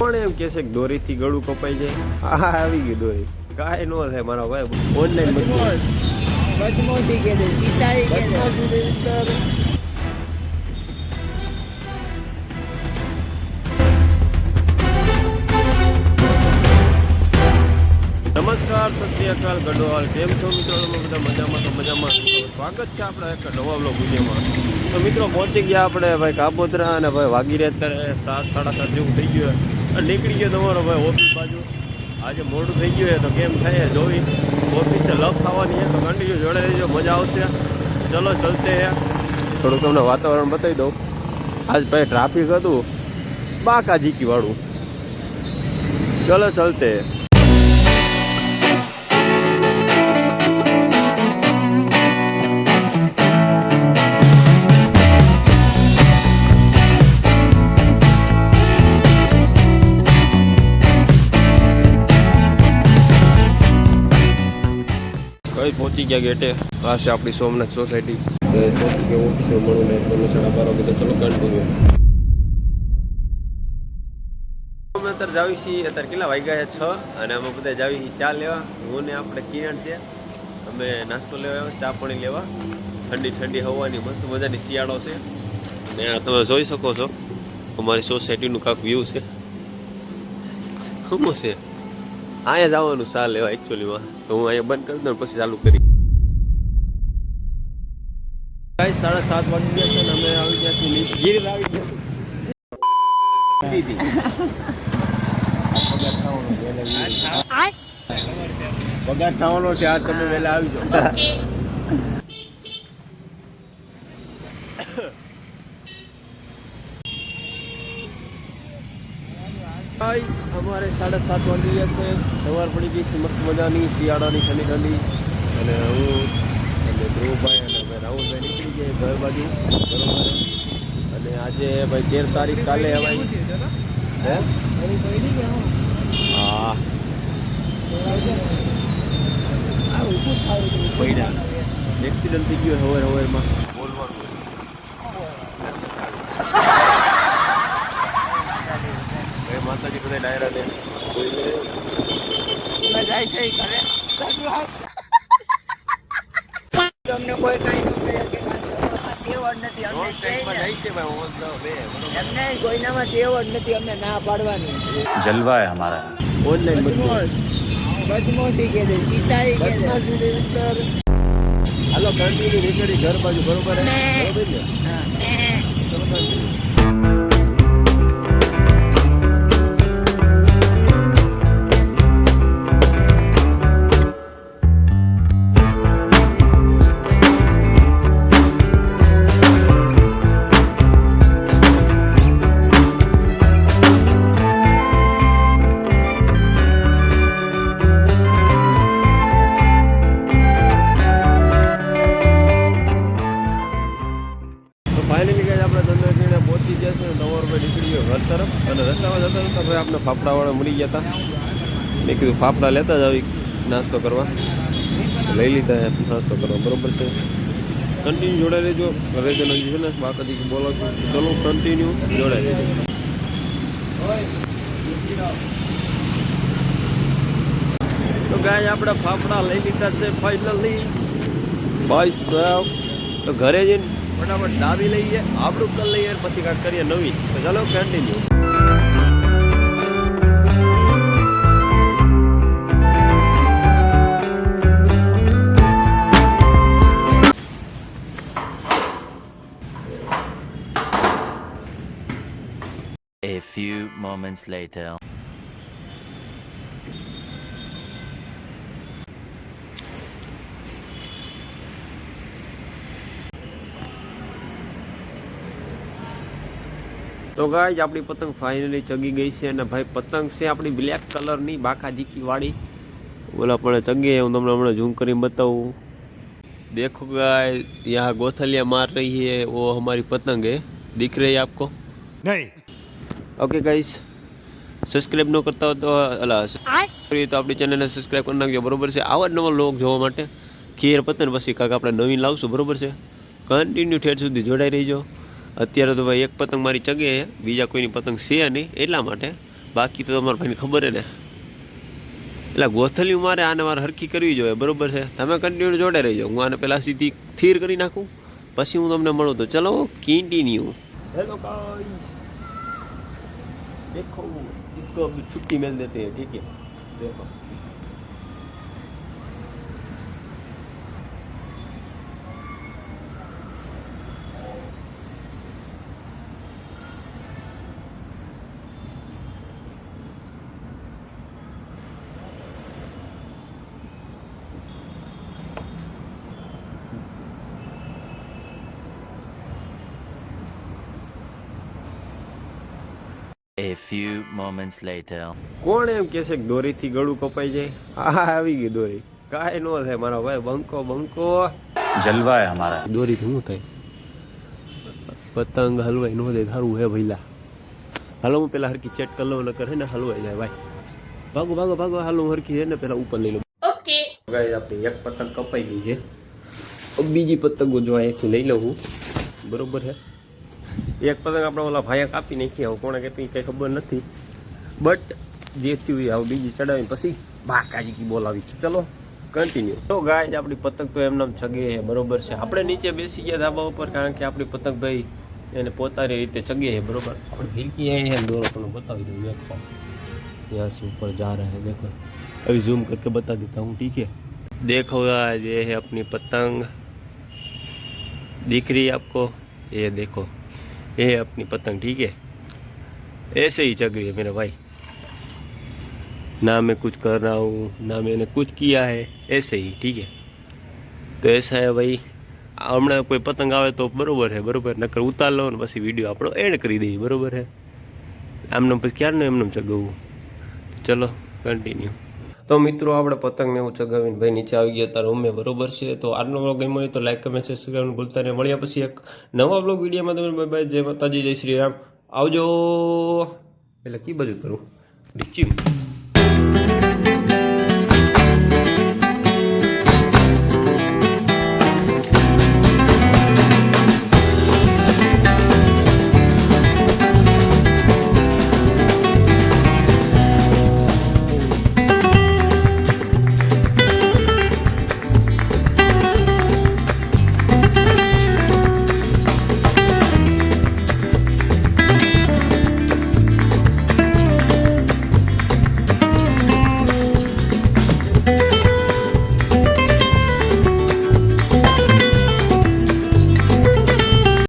પણ એમ કે છે કે દોરીથી ગળું કપાઈ જાય. હા, આવી ગઈ દોરી. કાંઈ ન થાય મારા ભાઈ ઓનલાઈન નમસ્કાર, સત શ્રી અકાલ, ગઢવાલ. કેમ છો મિત્રો? બધા મજામાં? તો મજામાં સ્વાગત છે આપણે એક નવા બ્લોગ વિડીયોમાં. તો મિત્રો, પહોંચી ગયા આપણે ભાઈ કાપોતરા અને ભાઈ વાગી રહ્યા અત્યારે સાત, સાડા સાત જેવું થઈ ગયું નીકળી ગયો તમારો ભાઈ ઓફિસ બાજુ. આજે મોડું થઈ ગયું છે તો કેમ થાય જોઈ ઓફિસે લવ થવાની છે તો કન્ટિન્યુ જોડે રહેજો, મજા આવશે. ચલો, ચલતે થોડુંક તમને વાતાવરણ બતાવી દઉં. આજ ભાઈ ટ્રાફિક હતું, બાકા જીકી વાળું. ચલો, ચલતે પહોંચી ગયા ગેટે આ છે આપણી સોમનાથ સોસાયટી પહોંચી ગયા ઓફિસે મળું ને તમે સાડા બાર વાગે તો ચલો કન્ટિન્યુ અમે અત્યારે જાવી છીએ અત્યારે કેટલા વાગ્યા છે? છ. અને અમે બધા જાવી છીએ ચા લેવા. હું ને આપણે કિરણ છે. અમે નાસ્તો લેવા આવ્યા, ચા પાણી લેવા. ઠંડી ઠંડી હવાની મસ્ત મજાની શિયાળો છે. ને તમે જોઈ શકો છો અમારી સોસાયટીનું કાંક વ્યૂ છે. શું છે? અહીંયા જવાનું ચા લેવા એકચ્યુઅલીમાં તો હું અહીંયા બંધ કરી દઉં પછી ચાલુ કરી ગાઈસ સાડા સાત વાગી ગયા છે અમે આવી ગયા છીએ ગીર આવી ગયા છે પગાર થવાનો છે આ તમે વહેલા આવી જાઓ. ગાઈસ અમારે સાડા સાત વાગી ગયા છે. સવાર પડી ગઈ છે, મસ્ત મજાની. શિયાળાની ઠંડી ઠંડી. અને હું અને ધ્રુવભાઈ અને અમે રાહુલભાઈ નીકળી ગયા ઘર બાજુ. બરોબર અને આજે ભાઈ તેર તારીખ કાલે હવાઈ હે? હા. એક્સિડન્ટ થઈ ગયો હવાર હવારમાં બોલવાનું ભાઈ માતાજી બધા ડાયરા ને જાય છે ઈ કરે તમને કોઈ કઈ તેવડ નથી અમને રોડ સાઈડમાં ક્યાંય જાય છે ભાઈ ઓન ડાયરા દે કોઈને જાય છે એ કરે તમને કોઈ કઈ જલવા કે દે ચીતાઈ કે દે ઘર બાજુ બરોબર ફાઇનલી ગાઈસ આપણે ધંધા પહોંચી ગયા છે નવો રૂપિયા નીકળી ગયો ઘર તરફ. અને રસ્તામાં જતા હતા ભાઈ આપણે ફાફડાવાળા મળી ગયા હતા. મેં કીધું, ફાફડા લેતા જ આવી નાસ્તો કરવા. લઈ લીધા નાસ્તો કરવા. બરાબર છે? કન્ટિન્યુ જોડાઈ રહેજો. ઘરે જ હજી છે ને, બાકી બોલો છો. ચલો કન્ટિન્યુ જોડાઈ રહેજો. તો ગાય આપણે ફાફડા લઈ લીધા છે ફાઇનલી ભાઈ સાહેબ તો ઘરે જઈને ફટાફટ દાબી લઈએ આપણું કલ લઈએ પછી કાંઈક કરીએ નવી તો ચાલો continue A few moments later. તો ગાય આપણી પતંગ ફાઇનલી ચગી ગઈ છે અને ભાઈ પતંગ છે આપણી બ્લેક કલરની બાકા જીકી વાળી બોલા પણ ચગી હું તમને હમણાં ઝૂમ કરીને બતાવું देखो गाय यहाँ गोथलियाँ मार रही है वो हमारी पतंग है दिख रही है आपको नहीं ઓકે ગાઈસ સબસ્ક્રાઇબ ન કરતા હો તો અલા કરીએ તો આપણી ચેનલને સબસ્ક્રાઇબ કરી નાખજો બરોબર છે આવા જ નવા લોક જોવા માટે ખીર પતન પછી કાંક આપણે નવીન લાવશું બરોબર છે કન્ટિન્યુ ઠેઠ સુધી જોડાઈ રહીજો અત્યારે તો ભાઈ એક પતંગ મારી ચગે છે બીજા કોઈની પતંગ છે નહીં એટલા માટે બાકી તો તમારા ભાઈને ખબર હે ને એટલે ગોથલિયું મારે આને મારે હરખી કરવી જોઈએ બરોબર છે તમે કન્ટિન્યુ જોડે રહીજો હું આને પહેલાં સીધી થીર કરી નાખું પછી હું તમને મળું તો ચલો કન્ટિન્યુ હેલો ગાઈસ देखो इसको अभी छुट्टी मिल देते हैं ठीक है देखो A few moments later. કોણ એમ કે છે કે દોરીથી ગળું કપાઈ જાય? આ આવી ગઈ દોરી. કાઈ નો થાય મારા ભાઈ બંકો બંકો. જલવા હે અમારા. દોરીથી શું થાય. પતંગ હલવાઈ નો દે સારું હે ભઈલા. હાલો હું પેલા હરકી ચેટ કરી લઉં નકર હે ને હલવાઈ જાય ભાઈ. ભાગો ભાગો ભાગો હાલો હું હરકી હે ને પેલા ઉપર લઈ લઉં. ઓકે. ગાઈસ આપણે એક પતંગ કપાઈ ગઈ છે. બીજી પતંગો જો અહીંથી લઈ લઉં બરોબર છે? એક પતંગ આપણે ઓલા ભાઈએ કાપી નાખી હવે કોણે કેટલી કંઈ ખબર નથી બટ જે થયું એ હવે બીજી ચડાવી પછી બાકાજી કી બોલાવી ચલો કન્ટિન્યુ તો ગાય આપણી પતંગ તો એમને એમ ચગે છે બરોબર છે આપણે નીચે બેસી ગયા ધાબા ઉપર કારણ કે આપણી પતંગ ભાઈ એને પોતાની રીતે ચગે છે બરોબર આપણે ફિરકી અહીં है દોરો તમને બતાવી દઉં देखो यहाँ से ऊपर जा रहे हैं देखो अभी जूम करके बता देता हूँ ठीक है देखो आज ये है अपनी पतंग दिख रही है आपको ये देखो ये है अपनी पतंग ठीक है ऐसे ही चग रही है मेरे भाई ना मैं कुछ कर रहा हूँ ना मैंने कुछ किया है ऐसे ही ठीक है તો એસા હે ભાઈ હમણાં કોઈ પતંગ આવે તો બરોબર છે બરોબર નકર ઉતાર લો ને પછી વિડીયો આપણો એડ કરી દઈએ બરોબર છે આમને પછી ક્યારનું એમને ચગાવવું ચલો કન્ટિન્યુ તો મિત્રો, આપણે પતંગને એવું ચગાવીને ભાઈ નીચે આવી ગયા. તારે રૂમે બરોબર છે. તો આજનો વ્લોગ ગમ્યો હોય તો લાઈક કમેન્ટ સબસ્ક્રાઈબ ભૂલતા નહીં. મળ્યા પછી એક નવા વ્લોગ વિડીયોમાં તમે બાય બાય જય માતાજી, જય શ્રી રામ. આવજો. એટલે કી બાજુ કરું ડીચી